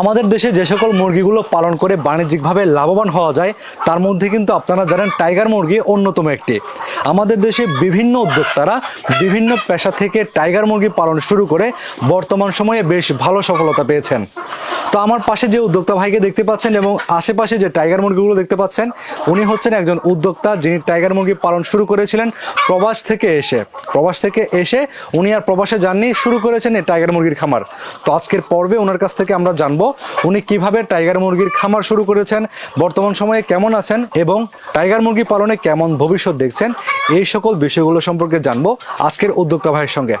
আমাদের দেশে যে সকল মুরগিগুলো পালন করে বাণিজ্যিকভাবে লাভবান হওয়া যায়, তার মধ্যে কিন্তু আপনারা জানেন টাইগার মুরগি অন্যতম একটি। আমাদের দেশে বিভিন্ন উদ্যোক্তারা বিভিন্ন পেশা থেকে টাইগার মুরগি পালন শুরু করে বর্তমান সময়ে বেশ ভালো সফলতা পেয়েছেন। তো আমার পাশে যে উদ্যোক্তা ভাইকে দেখতে পাচ্ছেন এবং আশেপাশে যে টাইগার মুরগিগুলো দেখতে পাচ্ছেন, উনি হচ্ছেন একজন উদ্যোক্তা যিনি টাইগার মুরগি পালন শুরু করেছিলেন প্রবাস থেকে এসে। প্রবাস থেকে এসে উনি আর প্রবাসে যাননি, শুরু করেছেন এই টাইগার মুরগির খামার। তো আজকের পর্বে ওনার কাছ থেকে আমরা জানব উনি কীভাবে টাইগার মুরগির খামার শুরু করেছেন বর্তমান সময়ে কেমন আছেন এবং টাইগার মুরগি পালনে কেমন ভবিষ্যৎ দেখছেন এই সকল বিষয়গুলো সম্পর্কে জানব আজকের উদ্যোক্তা ভাইয়ের সঙ্গে।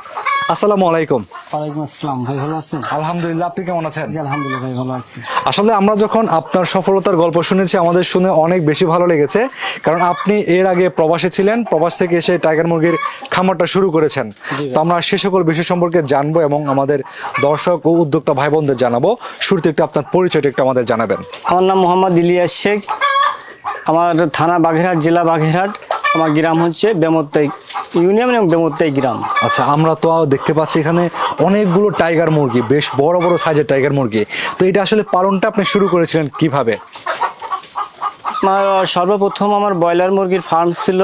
আসসালামু আলাইকুম। ওয়ালাইকুম আসসালাম। ভাই ভালো আছেন? আলহামদুলিল্লাহ আপনি কেমন আছেন? আলহামদুলিল্লাহ ভাই ভালো আছি। আসলে আমরা যখন আপনার সফলতার গল্প শুনেছি আমাদের শুনে অনেক বেশি ভালো লেগেছে কারণ আপনি এর আগে প্রবাসে ছিলেন প্রবাস থেকে এসে টাইগার মুরগির খামারটা শুরু করেছেন। তো আমরা সে সকল বিষয় সম্পর্কে জানব এবং আমাদের দর্শক ও উদ্যোক্তা ভাই বোনদের জানাব। শুরুতে একটু আপনার পরিচয়টা একটু আমাদের জানাবেন। আমার নাম মোহাম্মদ ইলিয়াস শেখ। আমার থানা বাঘেরহাট জেলা বাঘেরহাট আমার গ্রাম হচ্ছে বেমত্তাই ইউনিয়ন এবং বেমত্তাই গ্রাম। আচ্ছা আমরা তো দেখতে পাচ্ছি এখানে অনেকগুলো টাইগার মুরগি বেশ বড় বড় সাইজের টাইগার মুরগি। তো এটা আসলে পালনটা আপনি শুরু করেছিলেন কীভাবে? আমার সর্বপ্রথম আমার ব্রয়লার মুরগির ফার্ম ছিল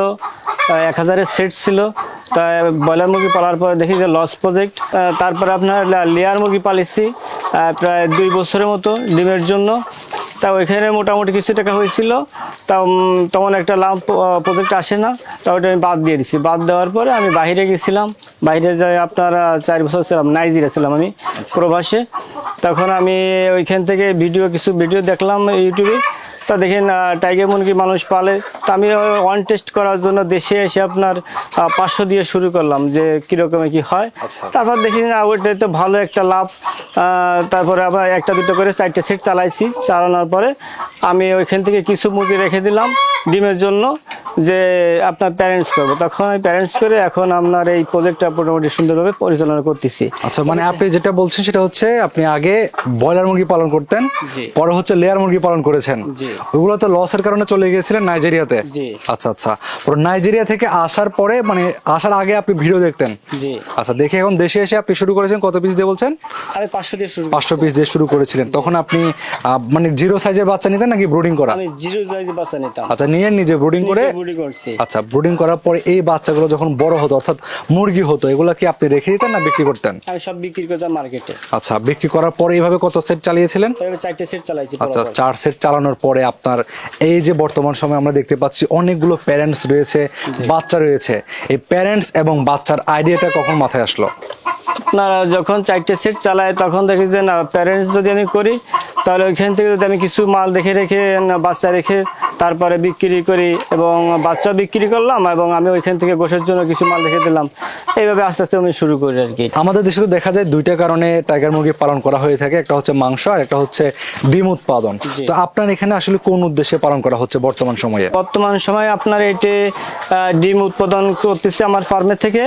এক হাজারের সেট ছিল। তা ব্রয়লার মুরগি পালার পরে দেখি যে লস প্রজেক্ট তারপরে আপনার লেয়ার মুরগি পালিছি প্রায় দুই বছরের মতো ডিমের জন্য। তা ওইখানে মোটামুটি কিছু টাকা হয়েছিল। তা তেমন একটা লাভ প্রজেক্ট আসে না। তা ওটা আমি বাদ দিয়ে দিছি। বাদ দেওয়ার পরে আমি বাইরে গেছিলাম। বাইরে যাই আপনার চার বছর ছিলাম নাইজেরিয়া ছিলাম আমি প্রবাসে। তখন আমি ওইখান থেকে ভিডিও কিছু ভিডিও দেখলাম ইউটিউবে। তা দেখেন টাইগার মুরগি মানুষ পালে। তা আমি ওয়ান টেস্ট করার জন্য দেশে এসে আপনার পাঁচশো দিয়ে শুরু করলাম যে কীরকমে কি হয়। তারপর দেখি না ওইটা তো ভালো একটা লাভ। তারপরে আবার একটা দুটো করে চারটে সেট চালাইছি। চালানোর পরে আমি ওইখান থেকে কিছু মুরগি রেখে দিলাম। ডিমের জন্য যে আপনার প্যারেন্টস করব। তখন আমি প্যারেন্টস করে এখন আপনার এই প্রজেক্টটা মোটামুটি সুন্দরভাবে পরিচালনা করতেছি। আচ্ছা মানে আপনি যেটা বলছেন সেটা হচ্ছে আপনি আগে ব্রয়লার মুরগি পালন করতেন পরে হচ্ছে লেয়ার মুরগি পালন করেছেন। ওগুলো তো লসের কারণে চলে গিয়েছিলেন নাইজেরিয়াতে আচ্ছা আচ্ছা। পরে নাইজেরিয়া থেকে আসার পরে মানে আসার আগে আপনি ভিডিও দেখতেন? আচ্ছা দেখে এখন দেশে এসে আপনি শুরু করেছেন কত পিস দিয়ে বলছেন? আমি পাঁচশো দিয়ে শুরু পাঁচশো পিস দিয়ে শুরু করেছিলেন। তখন আপনি মানে জিরো সাইজের বাচ্চা নিতেন নাকি ব্রুডিং করা? আমি জিরো সাইজে বাচ্চা নিতাম। আচ্ছা নিয়ে নিজে ব্রুডিং করে আচ্ছা ব্রুডিং করার পরে এই বাচ্চাগুলো যখন বড় হতো অর্থাৎ মুরগি হতো এগুলো কি আপনি রেখে দিতেন না বিক্রি করতেন? আমি সব বিক্রি করতাম মার্কেটে। আচ্ছা বিক্রি করার পরে এইভাবে কত সেট চালিয়েছিলেন? চারটে সেট চালাইছি আচ্ছা চার সেট চালানোর পরে আপনার এই যে বর্তমান সময়ে আমরা দেখতে পাচ্ছি অনেকগুলো প্যারেন্টস রয়েছে বাচ্চা রয়েছে। এই প্যারেন্টস এবং বাচ্চার আইডিয়াটা কখন মাথায় আসলো? আপনারা যখন চারটে সেট চালায় তখন দেখি যে না প্যারেন্টস যদি আমি করি তাহলে ওইখান থেকে যদি আমি কিছু মাল দেখে রেখে বাচ্চা রেখে তারপরে বিক্রি করি এবং বাচ্চা বিক্রি করলাম এবং আমি ওইখান থেকে গোসের জন্য কিছু মাল রেখে দিলাম এইভাবে আস্তে আস্তে আমি শুরু করি আর কি। আমাদের দেশে তো দেখা যায় দুইটা কারণে টাইগার মুরগি পালন করা হয়ে থাকে একটা হচ্ছে মাংস আর একটা হচ্ছে ডিম উৎপাদন। তো আপনার এখানে আসলে কোন উদ্দেশ্যে পালন করা হচ্ছে বর্তমান সময়ে? বর্তমান সময়ে আপনার এটে ডিম উৎপাদন করতেছি আমার ফার্মের থেকে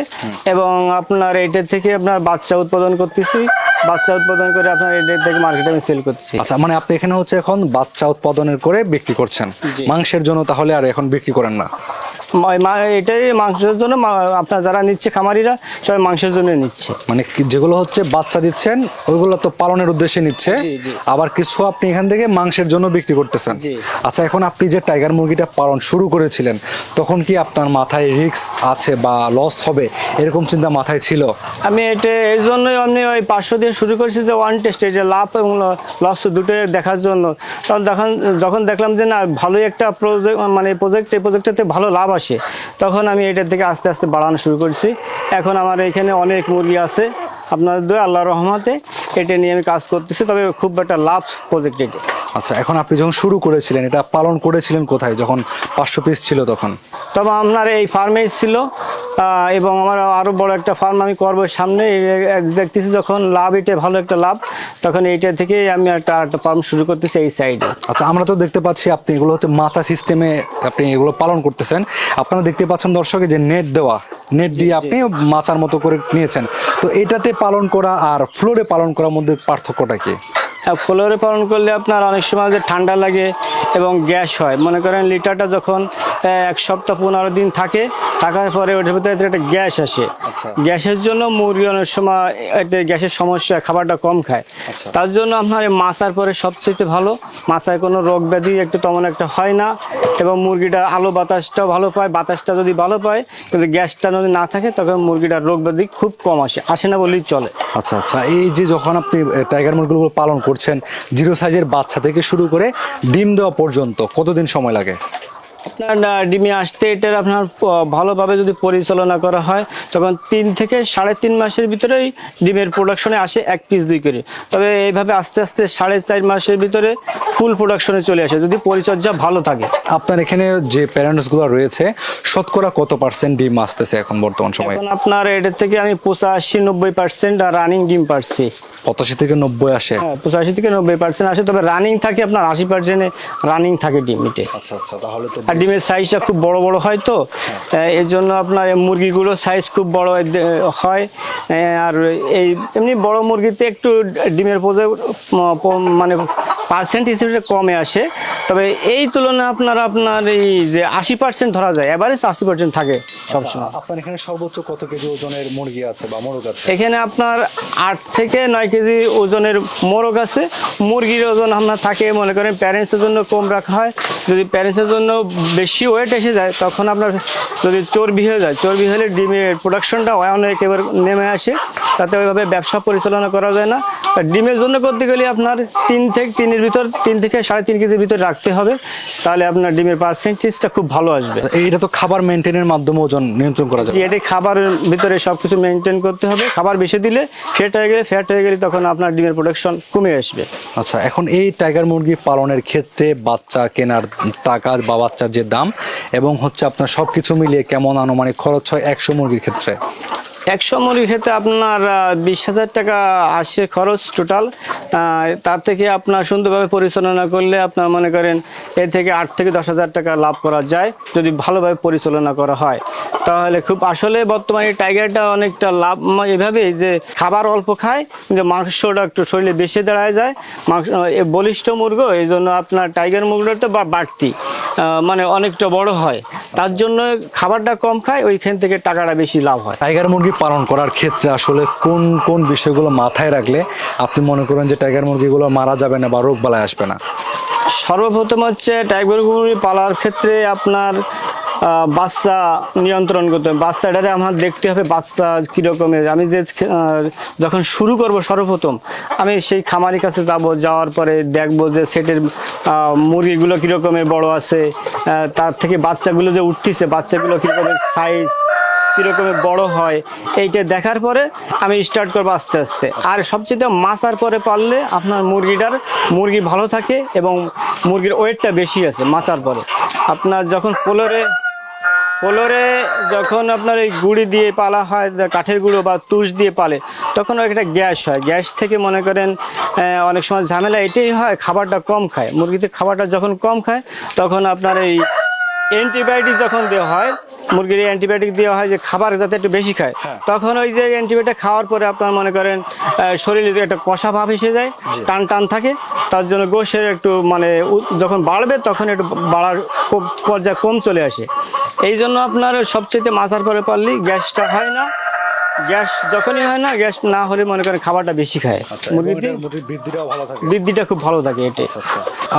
এবং আপনার এটা থেকে আপনার বাচ্চা উৎপাদন করতেছি। বাচ্চা উৎপাদন করে আপনার এটা থেকে মার্কেটে আমি সেল করতেছি। আচ্ছা মানে আপনি এখানে হচ্ছে এখন বাচ্চা উৎপাদনের করে বিক্রি করছেন। মাংসের জন্য তাহলে আর এখন বিক্রি করেন না? এটাই মাংসের জন্য আপনার যারা নিচ্ছে খামারিরা সবাই মাংসের জন্য নিচ্ছে। মানে যেগুলো হচ্ছে বাচ্চা দিচ্ছেন ওইগুলো তো পালনের উদ্দেশ্যে নিচ্ছে। আবার কিছু আপনি এখান থেকে মাংসের জন্য বিক্রি করতেছেন। আচ্ছা এখন আপনি যে টাইগার মুরগিটা পালন শুরু করেছিলেন তখন কি আপনার মাথায় রিস্ক আছে বা লস হবে? এরকম চিন্তা মাথায় ছিল? আমি এটা এই জন্যই আমি ওই পাঁচশো দিয়ে শুরু করেছি যে ওয়ান টেস্ট যে লাভ এবং লস দুটোই দেখার জন্য। তখন যখন যখন দেখলাম যে না ভালোই একটা প্রজেক্ট মানে প্রজেক্ট এই প্রজেক্টটাতে ভালো লাভ আসে। তখন আমি এটার থেকে আস্তে আস্তে বাড়ানো শুরু করছি। এখন আমার এখানে অনেক মুরগি আছে। আপনাদের দু আল্লাহ রহমাতে এটা নিয়ে আমি কাজ করতেছি। তবে খুব একটা লাভ প্রজেক্ট এটা আচ্ছা এখন আপনি যখন শুরু করেছিলেন এটা পালন করেছিলেন কোথায়? যখন পাঁচশো পিস ছিল তখন? তবে আপনার এই ফার্মেই ছিল। এবং আমার আরও বড় একটা ফার্ম আমি করব সামনে। দেখতেছি যখন লাভ এটা ভালো একটা লাভ তখন এইটা থেকে আমি একটা আরেকটা ফার্ম শুরু করতেছি এই সাইডে আচ্ছা আমরা তো দেখতে পাচ্ছি আপনি এগুলো হচ্ছে মাচা সিস্টেমে আপনি এগুলো পালন করতেছেন। আপনারা দেখতে পাচ্ছেন দর্শকে যে নেট দেওয়া নেট দিয়ে আপনি মাচার মতো করে নিয়েছেন। তো এটাতে পালন করা আর ফ্লোরে পালন করার মধ্যে পার্থক্যটা কি? ফ্লোরে পালন করলে আপনার অনেক সময় যে ঠান্ডা লাগে এবং গ্যাস হয়। মনে করেন লিটারটা যখন এক সপ্তাহ পনেরো দিন থাকে থাকার পরে ওটার ভিতরে একটা গ্যাস আসে। আচ্ছা। গ্যাসের জন্য মুরগি অনেক সময় একটা গ্যাসের সমস্যা খাবারটা কম খায়। আচ্ছা। তার জন্য আপনার মাছার পরে সবচেয়ে ভালো মাছায় কোনো রোগ ব্যাধি একটু তেমন একটা হয় না এবং মুরগিটা আলো বাতাসটাও ভালো পায় বাতাসটা যদি ভালো পায় কিন্তু গ্যাসটা যদি না থাকে তখন মুরগিটার রোগ ব্যাধি খুব কম আসে আসে না বললেই চলে। আচ্ছা আচ্ছা। এই যে যখন আপনি টাইগার মুরগিগুলো পালন করছেন। জিরো সাইজের বাচ্চা থেকে শুরু করে ডিম দেওয়া পর্যন্ত। কতদিন সময় লাগে? আপনার ডিমে আসতে এটার আপনার ভালোভাবে যদি পরিচালনা করা হয় তখন তিন থেকে সাড়ে তিন মাসের ভিতরেই ডিমের প্রোডাকশনে আসে এক পিস দুই করে। তবে এইভাবে আস্তে আস্তে সাড়ে চার মাসের ভিতরে ফুল প্রোডাকশনে চলে আসে যদি পরিচর্যা ভালো থাকে। আপনার এখানে যে প্যারেন্টসগুলো রয়েছে শতকরা কত পার্সেন্ট ডিম আসতেছে এখন বর্তমান সময়ে? এখন আপনার এটার থেকে আমি পঁচাশি নব্বই পার্সেন্ট রানিং ডিম পাচ্ছি পঁচাশি থেকে নব্বই আসে? হ্যাঁ পঁচাশি থেকে নব্বই পার্সেন্ট আসে তবে রানিং থাকে আপনার আশি পার্সেন্টে রানিং থাকে ডিম এটে আচ্ছা আচ্ছা তাহলে তো আর ডিমের সাইজটা খুব বড় বড় হয় তো এর জন্য আপনার মুরগিগুলোর সাইজ খুব বড় হয় আর এই এমনি বড় মুরগিতে একটু ডিমের মানে পার্সেন্ট হিসেবে কমে আসে। তবে এই তুলনায় আপনার আপনার এই যে আশি পার্সেন্ট ধরা যায় এভারেজ আশি পার্সেন্ট থাকে সবসময়। আপনার এখানে সর্বোচ্চ কত কেজি ওজনের মুরগি আছে বা মোরগ আছে? এখানে আপনার আট থেকে নয় কেজি ওজনের মোরগ আছে। মুরগির ওজন আপনার থাকে মনে করেন প্যারেন্টসের জন্য কম রাখা হয়। যদি প্যারেন্টসের জন্য বেশি ওয়েট এসে যায় তখন আপনার যদি চর্বি হয়ে যায় চর্বি হলে ডিমের প্রোডাকশনটা অনেক এবার নেমে আসে। তাতে ওইভাবে ব্যবসা পরিচালনা করা যায় না। ডিমের জন্য করতে গেলে আপনার তিন থেকে তিনের ভিতর তিন থেকে সাড়ে তিন কেজির ভিতর রাখতে হবে তাহলে আপনার ডিমের পার্সেন্টেজটা খুব ভালো আসবে। এইটা তো খাবার মেনটেনের মাধ্যমে ওজন নিয়ন্ত্রণ করা যায় এটা এটি খাবারের ভিতরে সব কিছু মেনটেন করতে হবে। খাবার বেশি দিলে ফ্যাট হয়ে গেলে ফ্যাট হয়ে গেলে তখন আপনার ডিমের প্রোডাকশন কমে আসবে। আচ্ছা এখন এই টাইগার মুরগি পালনের ক্ষেত্রে বাচ্চা কেনার টাকা বা বাচ্চার যে দাম এবং হচ্ছে আপনার সবকিছু মিলিয়ে কেমন আনুমানিক খরচ হয় একশো মুরগির ক্ষেত্রে? একশো মুরগির ক্ষেত্রে আপনার বিশ হাজার টাকা আসে খরচ টোটাল তার থেকে আপনার সুন্দরভাবে পরিচালনা করলে আপনার মনে করেন এর থেকে আট থেকে দশ হাজার টাকা লাভ করা যায়, যদি ভালোভাবে পরিচালনা করা হয়। তাহলে খুব আসলে বর্তমানে টাইগারটা অনেকটা লাভ এভাবেই যে খাবার অল্প খায়, কিন্তু মাংসটা একটু শরীরে বেশি দাঁড়ায় যায়। মাংস বলিষ্ঠ মুরগ এই জন্য আপনার টাইগার মুরগিটা বা বাড়তি মানে অনেকটা বড় হয়। তার জন্য খাবারটা কম খায়, ওইখান থেকে টাকাটা বেশি লাভ হয়। টাইগার মুরগি পালন করার ক্ষেত্রে আসলে কোন কোন বিষয়গুলো মাথায় রাখলে আপনি মনে করেন যে টাইগার মুরগিগুলো মারা যাবে না বা রোগ বালায় আসবে না? সর্বপ্রথম হচ্ছে টাইগার মুরগি পালার ক্ষেত্রে আপনার বাচ্চা নিয়ন্ত্রণ করতে হবে। বাচ্চাটারে আমার দেখতে হবে বাচ্চা কীরকমের। আমি যে যখন শুরু করব সর্বপ্রথম, আমি সেই খামারি কাছে যাব, যাওয়ার পরে দেখব যে সেটের মুরগিগুলো কীরকমের বড় আছে তার থেকে বাচ্চাগুলো যে উঠতেছে, বাচ্চাগুলো কীরকমের সাইজ কীরকমের বড় হয়, এইটা দেখার পরে আমি স্টার্ট করব আস্তে আস্তে। আর সবচেয়ে মাছার পরে পারলে আপনার মুরগিটার, মুরগি ভালো থাকে এবং মুরগির ওয়েটটা বেশি আছে মাচার পরে। আপনার যখন পোলরে পোলরে যখন আপনার এই গুড়ি দিয়ে পালা হয় কাঠের গুঁড়ো বা তুষ দিয়ে পালে, তখন একটা গ্যাস হয়। গ্যাস থেকে মনে করেন অনেক সময় ঝামেলা এটাই হয়, খাবারটা কম খায়। মুরগিতে খাবারটা যখন কম খায়, তখন আপনার এই অ্যান্টিবায়োটিক যখন দেওয়া হয় মুরগির অ্যান্টিবায়োটিক দেওয়া হয় যে খাবার যাতে একটু বেশি খায়। তখন ওই যে অ্যান্টিবায়োটিক খাওয়ার পরে আপনার মনে করেন আহ, শরীরে একটা কষা ভাব এসে যায় টান টান থাকে। তার জন্য গোশের একটু মানে যখন বাড়বে তখন একটু বাড়ার পর্যায়ে কম চলে আসে। এই জন্য আপনার সবচেয়ে মাছার পরে পারলে গ্যাসটা হয় না। গ্যাস যখনই হয় না গ্যাস না হলে মনে করেন খাবারটা বেশি খায়। থাকে। বৃদ্ধিটা খুব ভালো থাকে এটাই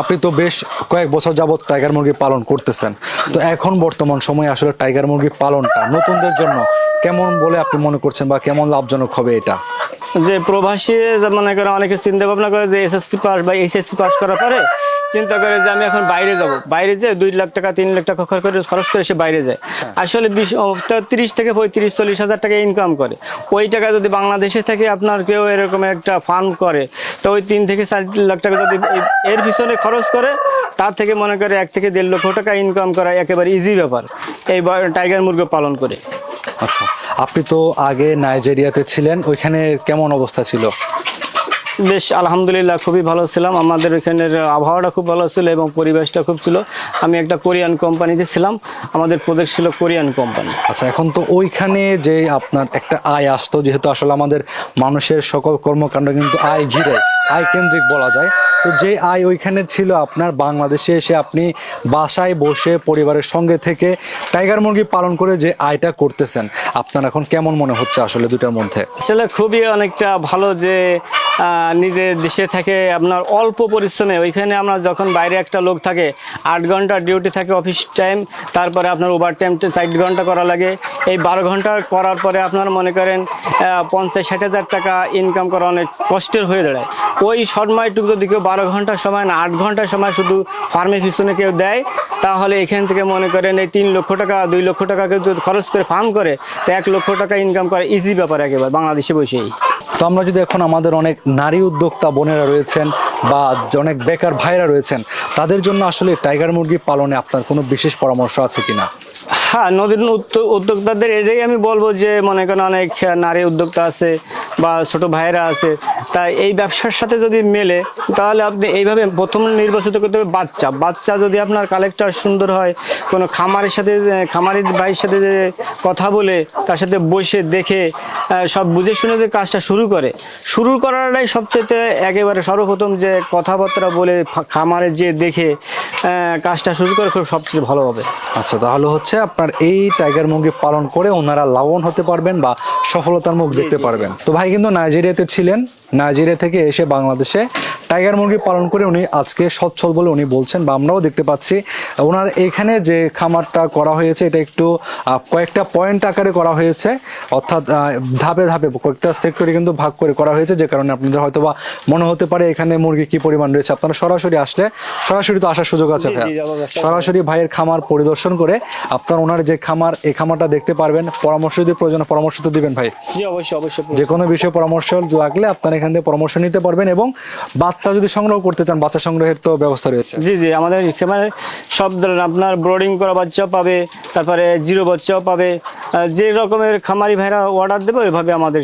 আপনি তো বেশ কয়েক বছর যাবত টাইগার মুরগি পালন করতেছেন। তো এখন বর্তমান সময়ে আসলে টাইগার মুরগি পালনটা নতুনদের জন্য কেমন বলে আপনি মনে করছেন বা কেমন লাভজনক হবে এটা? যে প্রবাসী মনে করে অনেকে চিন্তা ভাবনা করে যে এসএসসি পাস বা এইচএসসি পাস করার পরে চিন্তা করে যে আমি এখন বাইরে যাব। বাইরে যে দুই লাখ টাকা তিন লাখ টাকা খরচ করে খরচ করে সে বাইরে যায়। আসলে বিশ তিরিশ থেকে পঁয়ত্রিশ চল্লিশ হাজার টাকা ইনকাম করে। ওই টাকা যদি বাংলাদেশে থেকে আপনার কেউ এরকম একটা ফান্ড করে তো ওই তিন থেকে চার লাখ টাকা যদি এর পিছনে খরচ করে তার থেকে মনে করে এক থেকে দেড় লক্ষ টাকা ইনকাম করা একেবারে ইজি ব্যাপার। এই টাইগার মুরগি পালন করে। আচ্ছা আপনি তো আগে নাইজেরিয়াতে ছিলেন ওইখানে কেমন অবস্থা ছিল? বেশ আলহামদুলিল্লাহ খুবই ভালো ছিলাম। আমাদের এখানের আবহাওয়াটা খুব ভালো ছিল এবং পরিবেশটা খুব ছিল। আমি একটা কোরিয়ান কোম্পানিতে ছিলাম। আমাদের প্রজেক্ট ছিল কোরিয়ান কোম্পানি। আচ্ছা এখন তো ওইখানে যে আপনার একটা আয় আসতো যেহেতু আসলে আমাদের মানুষের সকল কর্মকাণ্ড কিন্তু আয় ঘিরে আয় কেন্দ্রিক বলা যায়। তো যে আয় ওইখানে ছিল আপনার বাংলাদেশে এসে আপনি বাসায় বসে পরিবারের সঙ্গে থেকে টাইগার মুরগি পালন করে যে আয়টা করতেছেন আপনার এখন কেমন মনে হচ্ছে আসলে দুটার মধ্যে? আসলে খুবই অনেকটা ভালো যে নিজে দেশে থেকে, আপনার অল্প পরিশ্রমে। ওইখানে আমরা যখন বাইরে একটা লোক থাকে, আট ঘণ্টা ডিউটি থাকে অফিস টাইম তারপরে আপনার ওভার টাইম ষাট ঘণ্টা করা লাগে। এই বারো ঘণ্টা করার পরে আপনার মনে করেন পঞ্চাশ, ষাট হাজার টাকা ইনকাম করা অনেক কষ্টের হয়ে দাঁড়ায়। ওই সময়টুকু যদি কেউ বারো ঘণ্টার সময় না, আট ঘণ্টার সময় শুধু ফার্মের পিছনে কেউ দেয়, তাহলে এখান থেকে মনে করেন এই তিন লক্ষ টাকা, দুই লক্ষ টাকা কেউ খরচ করে ফার্ম করে, তো এক লক্ষ টাকা ইনকাম করে ইজি ব্যাপার একেবারে, বাংলাদেশে বসেই। তো আমরা যদি এখন আমাদের অনেক নারী উদ্যোক্তা বোনেরা রয়েছেন বা অনেক বেকার ভাইরা রয়েছেন, তাদের জন্য আসলে টাইগার মুরগি পালনে আপনার কোনো বিশেষ পরামর্শ আছে কিনা? হ্যাঁ নদীর উদ্যোক্তাদের এটাই আমি বলব যে মনে করেন অনেক নারী উদ্যোক্তা আছে বা ছোট ভাইরা আছে তাই এই ব্যবসার সাথে যদি মেলে তাহলে আপনি এইভাবে প্রথম নির্বাচিত করতে হবে বাচ্চা। বাচ্চা যদি আপনার কালেক্টর সুন্দর হয় কোনো খামারের সাথে খামারের ভাইয়ের সাথে কথা বলে তার সাথে বসে দেখে সব বুঝে শুনে যে কাজটা শুরু করে। শুরু করাটাই সবচেয়ে একেবারে সর্বপ্রথম যে কথাবার্তা বলে খামারে যে দেখে কাজটা শুরু করে খুব সবচেয়ে ভালো হবে। আচ্ছা তাহলে হচ্ছে আপনার এই টাইগার মুরগি পালন করে ওনারা লাভবান হতে পারবেন বা সফলতার মুখ দেখতে পারবেন। তো ভাই কিন্তু নাইজেরিয়াতে ছিলেন। নাইজেরিয়া থেকে এসে বাংলাদেশে টাইগার মুরগি পালন করে উনি আজকে সচ্ছল বলে উনি বলছেন বা আমরাও দেখতে পাচ্ছি। ওনার এখানে যে খামারটা করা হয়েছে এটা একটু কয়েকটা পয়েন্ট আকারে করা হয়েছে। অর্থাৎ ধাপে ধাপে কয়েকটা সেক্টরে কিন্তু ভাগ করে করা হয়েছে যে কারণে আপনাদের হয়তো বা মনে হতে পারে এখানে মুরগি কি পরিমাণ রয়েছে। আপনারা সরাসরি আসলে সরাসরি তো আসার সুযোগ আছে ভাইয়া। সরাসরি ভাইয়ের খামার পরিদর্শন করে আপনার ওনার যে খামার এই খামারটা দেখতে পারবেন। পরামর্শ যদি প্রয়োজন পরামর্শ তো দিবেন ভাই। অবশ্যই অবশ্যই। যে কোনো বিষয়ে পরামর্শ লাগলে আপনারা এখান থেকে পরামর্শ নিতে পারবেন এবং বাচ্চা যদি সংগ্রহ করতে চান বাচ্চা সংগ্রহের তো ব্যবস্থা রয়েছে। জি জি আমাদের এখানে সব ধরনের আপনার ব্রোডিং করা বাচ্চাও পাবে তারপরে জিরো বাচ্চাও পাবে। যে রকমের খামারি ভাইরা অর্ডার দেবে ওইভাবে আমাদের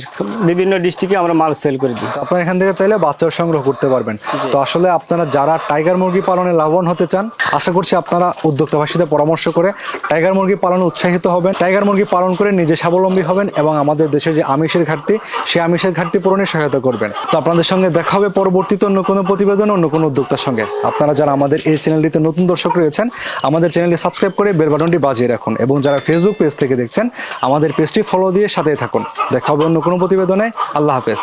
বিভিন্ন ডিস্ট্রিক্টে আমরা মাল সেল করে দিই। আপনারা এখান থেকে চাইলে বাচ্চাও সংগ্রহ করতে পারবেন। তো আসলে আপনারা যারা টাইগার মুরগি পালনে লাভবান হতে চান আশা করছি আপনারা উদ্যোক্তা ভাষীতে পরামর্শ করে টাইগার মুরগি পালনে উৎসাহিত হবেন। টাইগার মুরগি পালন করে নিজে স্বাবলম্বী হবেন এবং আমাদের দেশের যে আমিষের ঘাটতি সেই আমিষের ঘাটতি পূরণে সহায়তা করবেন তো আপনাদের সঙ্গে দেখা হবে পরবর্তীতে অন্য কোনো প্রতিবেদন, অন্য কোনো উদ্যোক্তার সঙ্গে। আপনারা যারা আমাদের এই চ্যানেলটিতে নতুন দর্শক রয়েছেন, আমাদের চ্যানেলটি সাবস্ক্রাইব করে বেল বাটনটি বাজিয়ে রাখুন এবং যারা ফেসবুক পেজ থেকে দেখছেন, আমাদের পেজটি ফলো দিয়ে সাথে থাকুন। দেখা হবে অন্য কোনো প্রতিবেদনে। আল্লাহ হাফেজ।